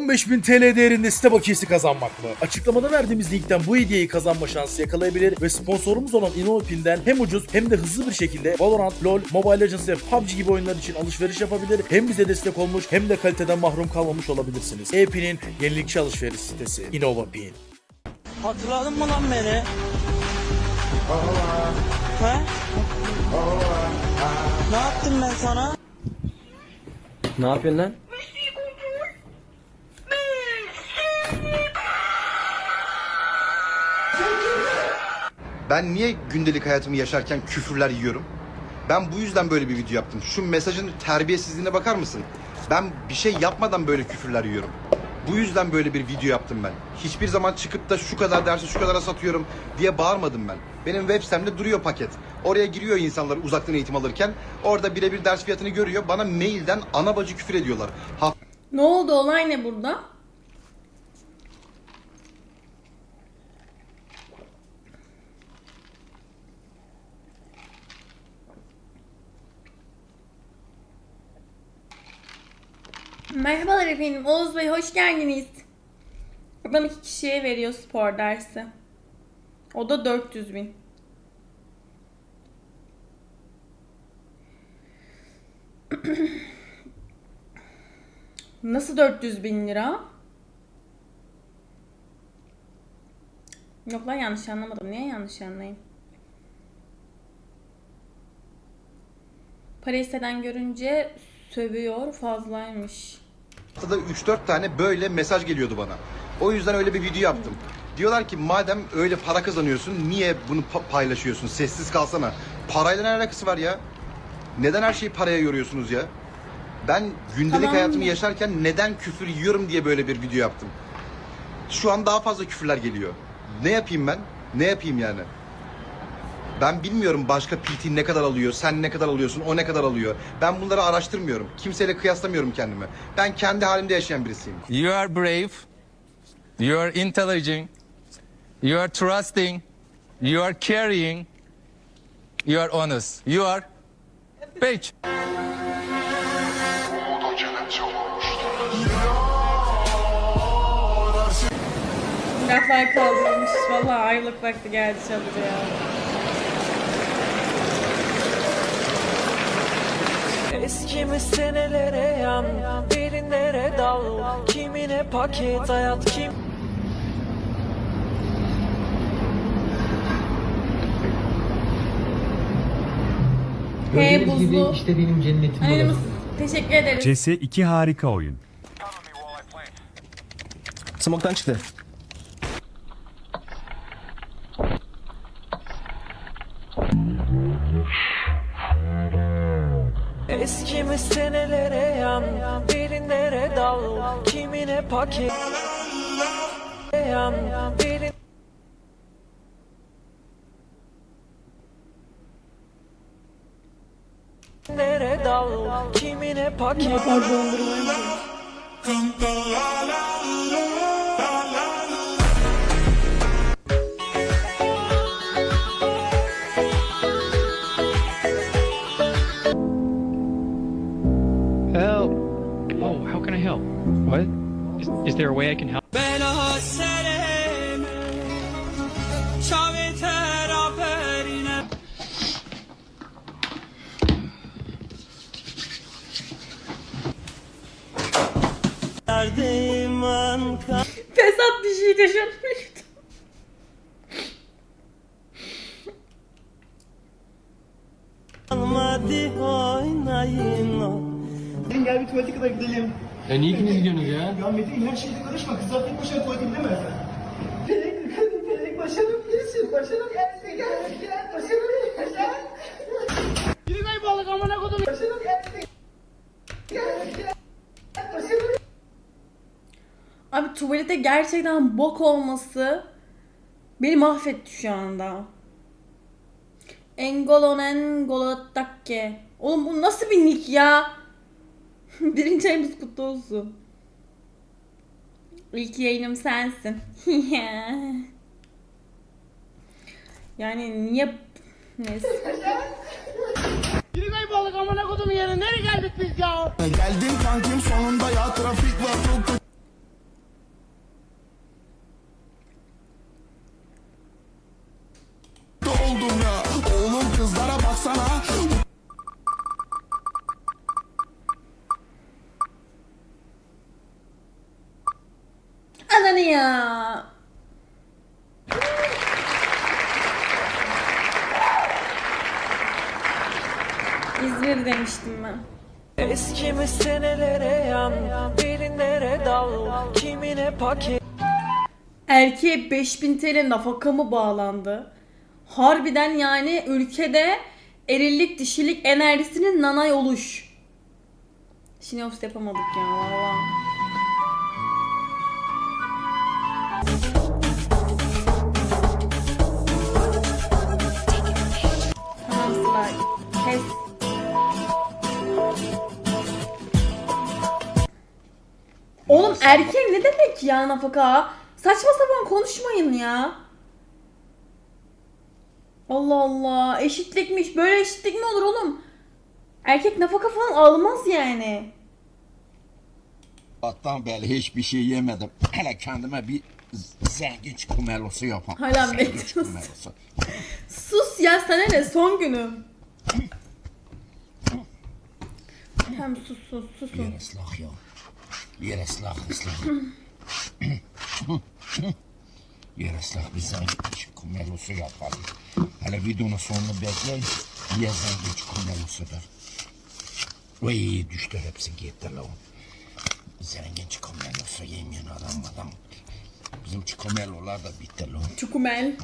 15.000 TL değerinde site bakiyesi kazanmak mı? Açıklamada verdiğimiz linkten bu hediyeyi kazanma şansı yakalayabilir ve sponsorumuz olan InnoPin'den hem ucuz hem de hızlı bir şekilde Valorant, LoL, Mobile Legends ve PUBG gibi oyunlar için alışveriş yapabilir. Hem bize destek olmuş hem de kaliteden mahrum kalmamış olabilirsiniz. E-Pin'in yenilikçi alışveriş sitesi InnovaPin. Hatırladın mı lan beni? He? Ne yaptım ben sana? Ne yapıyorsun lan? Ben niye gündelik hayatımı yaşarken küfürler yiyorum? Ben bu yüzden böyle bir video yaptım. Şu mesajın terbiyesizliğine bakar mısın? Ben bir şey yapmadan böyle küfürler yiyorum. Bu yüzden böyle bir video yaptım ben. Hiçbir zaman çıkıp da şu kadar dersi şu kadara satıyorum diye bağırmadım ben. Benim web sitemde duruyor paket. Oraya giriyor insanlar uzaktan eğitim alırken. Orada birebir ders fiyatını görüyor. Bana mailden ana bacı küfür ediyorlar. Ha Ne oldu olay ne burada? Merhabalar efendim. Oğuz Bey hoş geldiniz. Adam iki kişiye veriyor spor dersi. O da 400 bin. Nasıl 400 bin lira? Yok lan yanlış anlamadım. Niye yanlış anlayayım? Para isteden görünce sövüyor fazlaymış. Haftada 3-4 tane böyle mesaj geliyordu bana. O yüzden öyle bir video yaptım. Diyorlar ki madem öyle para kazanıyorsun niye bunu pa- paylaşıyorsun? Sessiz kalsana. Parayla ne alakası var ya? Neden her şeyi paraya yoruyorsunuz ya? Ben gündelik Tamam. hayatımı yaşarken neden küfür yiyorum diye böyle bir video yaptım. Şu an daha fazla küfürler geliyor. Ne yapayım ben? Ne yapayım yani? Ben bilmiyorum başka PT ne kadar alıyor, sen ne kadar alıyorsun, o ne kadar alıyor. Ben bunları araştırmıyorum. Kimseyle kıyaslamıyorum kendimi. Ben kendi halimde yaşayan birisiyim. You are brave. You are intelligent. You are trusting. You are caring. You are honest. You are page. Laflar kaldırılmış. Valla ayrılık vakti geldi çalıyor. Eskimi senelere yan Derinlere dal Kimine paket hayat kim He buzlu. işte benim cennetim Aynen teşekkür ederiz. CS2 harika oyun. Smoke'tan çıktı. Eskimi senelere yan Derinlere dal Kimine paket yan Derin Nere dal Kimine paket Help! Is there a way I can help? Fesat bir şey Gel bir tuvalete kadar gidelim. Ya niye ikiniz gidiyorsunuz ya? Ya Metin her şeyde karışma. Kızlar tek başına tuvalete gidemez. Pelek, kadın pelek başarım girsin. Başarım gelsin. Gel, gel. Başarım gel. Biri kaybolduk amına kodum. Başarım gelsin. Gel, gel. Başarım Abi tuvalete gerçekten bok olması beni mahvetti şu anda. Engolonen Golotakke. Oğlum bu nasıl bir nick ya? Birinci ayımız kutlu olsun. İlk yayınım sensin. yani niye... Neyse. Geldim kankim sonunda ya trafik var çok Eskimi senelere yan Derinlere dal Kimine paket Erkeğe 5000 TL nafaka mı bağlandı? Harbiden yani ülkede erillik dişilik enerjisinin nanay oluş. Şinops yapamadık ya valla. Tamam. Oğlum erkeğe ne demek ya nafaka? Saçma sapan konuşmayın ya. Allah Allah. Eşitlikmiş. Böyle eşitlik mi olur oğlum? Erkek nafaka falan almaz yani. Sabahtan beri hiçbir şey yemedim. Hele kendime bir z- zengin çikomelosu yapam. Hala bekliyorsun. Sus ya sana ne son günüm. Tamam sus sus susun. Yer ıslah ya. Yer ıslah ıslah. Yer ıslah bir zengin çikomelosu yapalım. Hele videonun sonunu bekleyin. Niye zengin çikomelosudur? Vay düştü hepsi gitti lan. Zengin çikomelosu yemeyen adam adam. Bizim çikomelolar da bitti lan. Çukumel.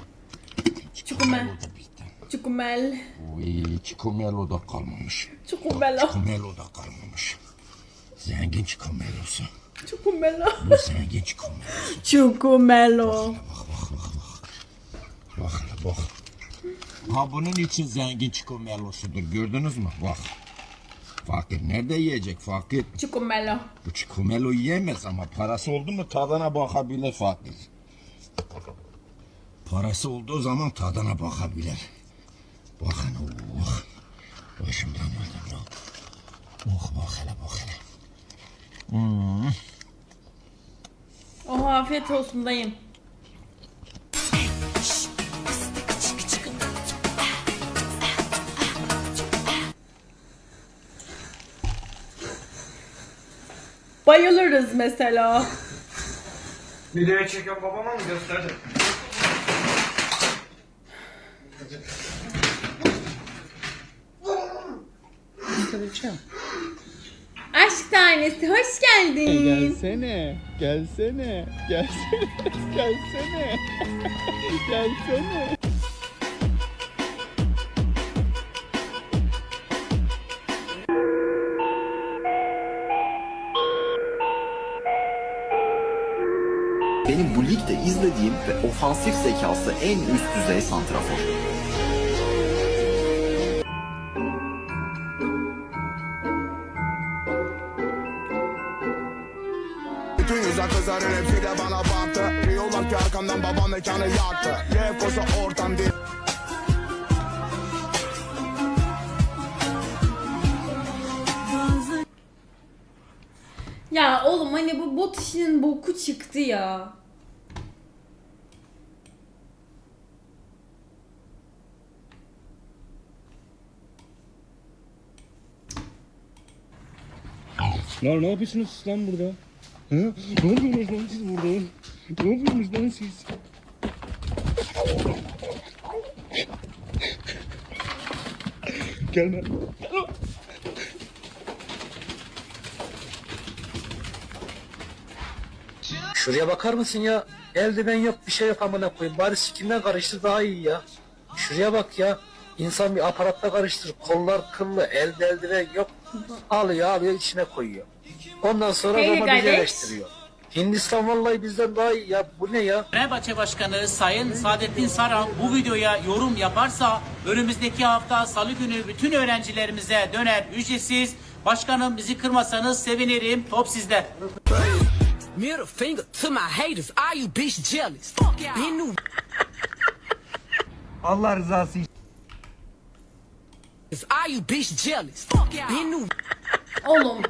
Çikomelo da bitti. Çukumel. Uy, çikomelo da kalmamış. Çukumelo. Çikomelo da kalmamış. Zengin çikomelosu. Çukumelo. Bu zengin çikomelosu. Çukumelo. Bak hele bak. Ha bunun için zengin çikomelosudur. Gördünüz mü? Bak. Fakir nerede yiyecek fakir? Çukumelo. Bu çikomelo yiyemez ama parası oldu mu tadına bakabilir fakir. Parası olduğu zaman tadına bakabilir. Bakın oh. Başımdan öldüm lan. Oh bak hele bak hele. Oh afiyet olsun dayım. Bayılırız mesela. Videoya çeken babama mı gösterdi? Aşk tanesi hoş geldin. Gelsene, gelsene, gelsene, gelsene, gelsene. Benim bu ligde izlediğim ve ofansif zekası en üst düzey santrafor. Bütün güzel kızların hepsi de bana baktı Diyorlar ki arkamdan babam mekanı yaktı koşu ortam değil Ya oğlum hani bu bot işinin boku çıktı ya. Lan ne yapıyorsunuz lan burada? Ne yapıyorsunuz lan siz burada? Ne yapıyorsunuz lan siz? Gelme. Şuraya bakar mısın ya? Eldiven yok bir şey yok amına koyayım. Bari sikimden karıştır daha iyi ya. Şuraya bak ya. İnsan bir aparatta karıştır. Kollar kıllı, elde eldiven yok. Alıyor alıyor içine koyuyor. Ondan sonra Hey kardeş. eleştiriyor. Hindistan vallahi bizden daha iyi ya. Bu ne ya? Fenerbahçe Başkanı Sayın Saadettin Saran bu videoya yorum yaparsa önümüzdeki hafta salı günü bütün öğrencilerimize döner ücretsiz. Başkanım bizi kırmasanız sevinirim. Top sizde. Middle finger to my haters. Are you bitch jealous? Fuck Been new Allah rızası için Are you bitch jealous? Fuck Been new. Oğlum.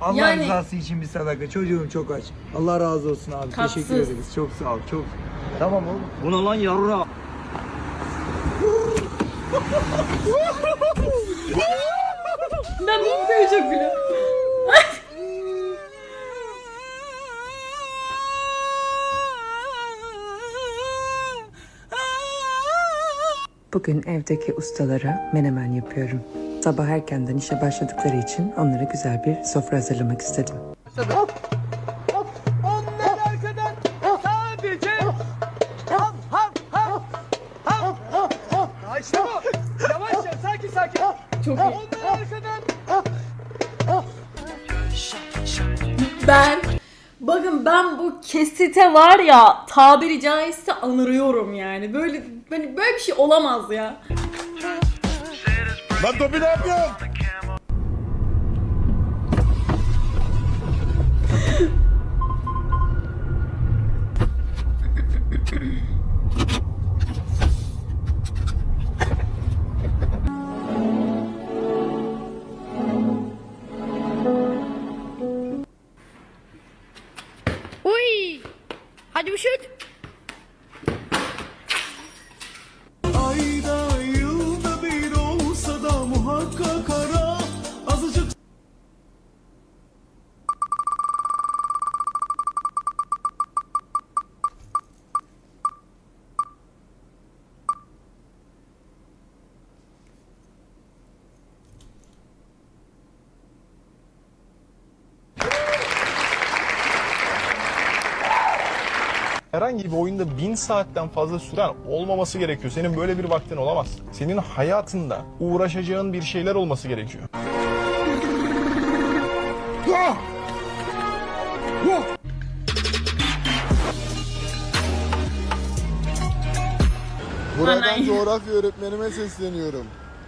Allah Yani- rızası için bir sadaka. Çocuğum çok aç. Allah razı olsun abi. Tatsız. teşekkür ederiz. Çok sağ ol çok. Tamam oğlum. Buna lan yarura ben bu videoyu çok gülüyorum. Bugün evdeki ustalara menemen yapıyorum. Sabah erkenden işe başladıkları için onlara güzel bir sofra hazırlamak istedim. Onlar arkadan sadece ham ham ham ham Ha işte bu. Yavaş ya sakin sakin. Çok iyi. Onlar arkadan Ben bakın ben bu kesite var ya tabiri caizse anırıyorum yani. Böyle hani böyle bir şey olamaz ya. Lan Topi ne yapıyorsun? Herhangi bir oyunda bin saatten fazla süren olmaması gerekiyor. Senin böyle bir vaktin olamaz. Senin hayatında uğraşacağın bir şeyler olması gerekiyor. Buradan coğrafya öğretmenime sesleniyorum.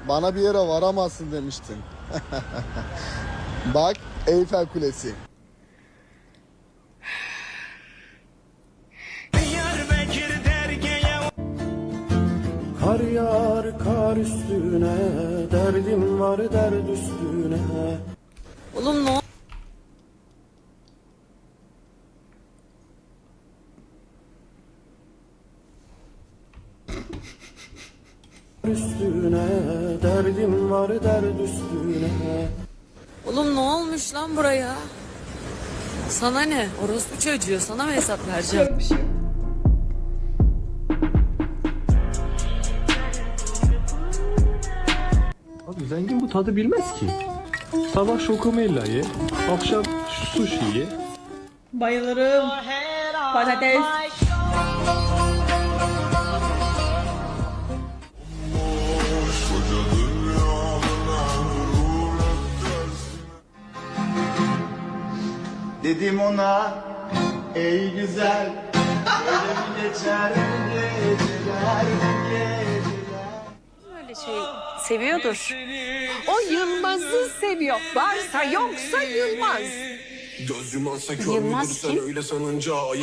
Bana bir yere varamazsın demiştin. Bak Eyfel Kulesi. Yağar kar üstüne, derdim var derd üstüne. Oğlum ne Üstüne, derdim var derd üstüne. Oğlum ne olmuş lan buraya? Sana ne? Orospu çocuğu. Sana mı hesap vereceğim? Bir şey. Abi zengin bu tadı bilmez ki. Sabah şokomella ye, akşam sushi ye. Bayılırım. Patates. Dedim ona ey güzel Öyle mi geçer geceler geceler Öyle şey seviyordur. O Yılmaz'ı seviyor. Varsa yoksa Yılmaz. Yılmaz kim?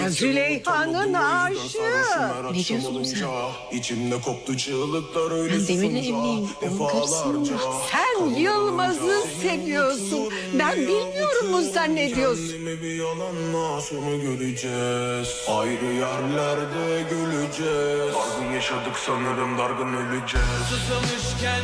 Züleyha'nın aşığı. Ne diyorsun sen? İçimde koptu çığlıklar öyle Ben Demir'le evliyim. Onun mı? Sen Yılmaz'ı seviyorsun. Ben bilmiyorum mu zannediyorsun? Kendimi bir yalanla sonu göreceğiz Ayrı yerlerde güleceğiz Dargın yaşadık sanırım dargın öleceğiz Susamışken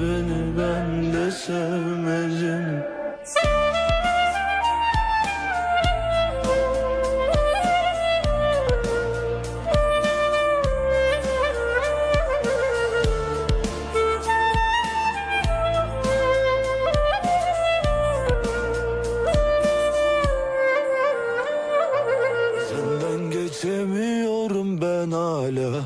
beni ben de sevmezim Senden geçemiyorum ben hala.